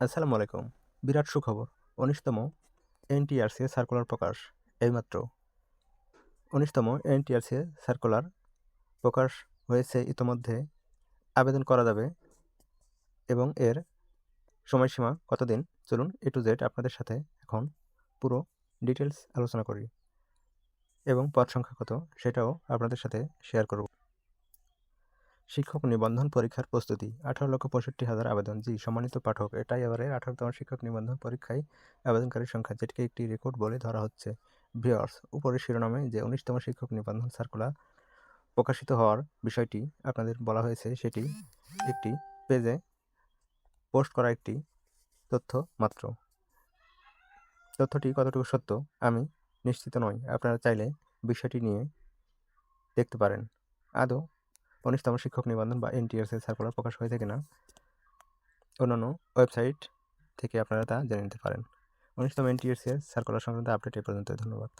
আসসালামু আলাইকুম। বিরাট সুখবর। উনিশতম এনটিআরসি সার্কুলার প্রকাশ। এইমাত্র উনিশতম এনটিআরসি সার্কুলার প্রকাশ হয়েছে ইতোমধ্যে। আবেদন করা যাবে এবং এর সময়সীমা কতদিন? চলুন এ টু জেড আপনাদের সাথে এখন পুরো ডিটেলস আলোচনা করি এবং পদ সংখ্যা কত সেটাও আপনাদের সাথে শেয়ার করব। শিক্ষক নিবন্ধন পরীক্ষার প্রস্তুতি, আঠারো লক্ষ পঁয়ষট্টি হাজার আবেদন। জি, সম্মানিত পাঠক, এটাই এবারে আঠারোতম শিক্ষক নিবন্ধন পরীক্ষায় আবেদনকারীর সংখ্যা, যেটিকে একটি রেকর্ড বলে ধরা হচ্ছে। ভিওর্স উপরের শিরোনামে যে উনিশতম শিক্ষক নিবন্ধন সার্কুলার প্রকাশিত হওয়ার বিষয়টি আপনাদের বলা হয়েছে, সেটি একটি পেজে পোস্ট করা একটি তথ্য মাত্র। তথ্যটি কতটুকু সত্য, আমি নিশ্চিত নই। আপনারা চাইলে বিষয়টি নিয়ে দেখতে পারেন। আদৌ উনিশতম শিক্ষক নিবন্ধন বা এনটিআরসি সার্কুলার প্রকাশ হয়েছে কিনা? অন্যান্য ওয়েবসাইট থেকে আপনারা তা জেনে নিতে পারেন। উনিশতম এনটিআরসি সার্কুলার সংক্রান্ত আপডেট এ পর্যন্ত ধন্যবাদ।